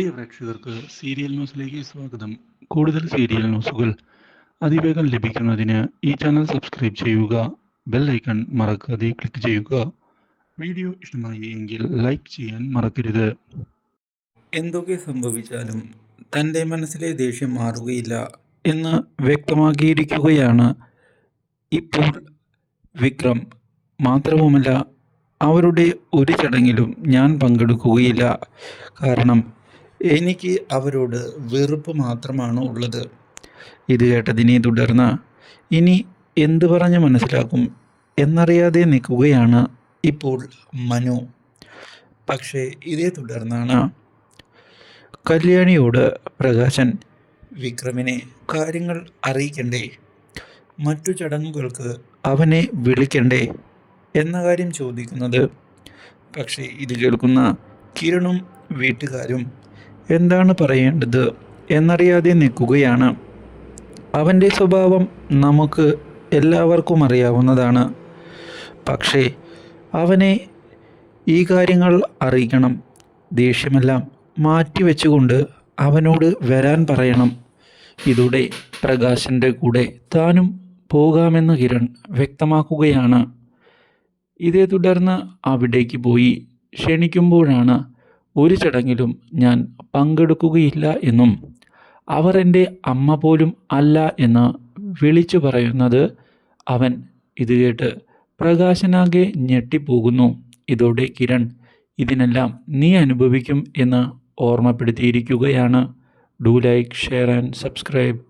പ്രിയ പ്രേക്ഷകർക്ക് സീരിയൽ ന്യൂസിലേക്ക് സ്വാഗതം. കൂടുതൽ സീരിയൽ ന്യൂസുകൾ അതിവേഗം ലഭിക്കുന്നതിന് ഈ ചാനൽ സബ്സ്ക്രൈബ് ചെയ്യുക ബെൽ ഐക്കൺ മറക്കാതെ ക്ലിക്ക് ചെയ്യുക. വീഡിയോ ഇഷ്ടമായി എങ്കിൽ ലൈക്ക് ചെയ്യാൻ മറക്കരുത്. എന്തൊക്കെ സംഭവിച്ചാലും തന്റെ മനസ്സിലെ ദേഷ്യം മാറുകയില്ല എന്ന് വ്യക്തമാക്കിയിരിക്കുകയാണ് ഇപ്പോൾ വിക്രം. മാത്രവുമല്ല അവരുടെ ഒരു ചടങ്ങിലും ഞാൻ പങ്കെടുക്കുകയില്ല. കാരണം എനിക്ക് അവരോട് വെറുപ്പ് മാത്രമാണ് ഉള്ളത്? ഇത് കേട്ടതിനെ തുടർന്ന് ഇനി എന്തു പറഞ്ഞ് മനസ്സിലാക്കും എന്നറിയാതെ നിൽക്കുകയാണ് ഇപ്പോൾ മനു. പക്ഷേ ഇതേ തുടർന്നാണ് കല്യാണിയോട് പ്രകാശൻ വിക്രമിനെ കാര്യങ്ങൾ അറിയിക്കണ്ടേ? മറ്റു ചടങ്ങുകൾക്ക് അവനെ വിളിക്കണ്ടേ? എന്ന കാര്യം ചോദിക്കുന്നത് പക്ഷേ ഇത് കേൾക്കുന്ന കിരണും വീട്ടുകാരും എന്താണ് പറയേണ്ടത് എന്നറിയാതെ നിൽക്കുകയാണ്. അവന്റെ സ്വഭാവം നമുക്ക് എല്ലാവർക്കും അറിയാവുന്നതാണ്. പക്ഷേ അവനെ ഈ കാര്യങ്ങൾ അറിയിക്കണം. ദേഷ്യമെല്ലാം മാറ്റിവെച്ചുകൊണ്ട് അവനോട് വരാൻ പറയണം. ഇതോടെ പ്രകാശന്റെ കൂടെ താനും പോകാമെന്ന് കിരൺ വ്യക്തമാക്കുകയാണ്. ഇതേ തുടർന്ന് അവിടേക്ക് പോയി ക്ഷണിക്കുമ്പോഴാണ് ഒരു ചടങ്ങിലും ഞാൻ പങ്കെടുക്കുകയില്ല എന്നും അവർ എന്റെ അമ്മ പോലും അല്ല എന്ന് വിളിച്ചു പറയുന്നത് അവൻ ഇത് കേട്ട് പ്രകാശനാകെ ഞെട്ടിപ്പോകുന്നു. ഇതോടെ കിരൺ ഇതിനെല്ലാം നീ അനുഭവിക്കും എന്ന് ഓർമ്മപ്പെടുത്തിയിരിക്കുകയാണ്. Do like share and subscribe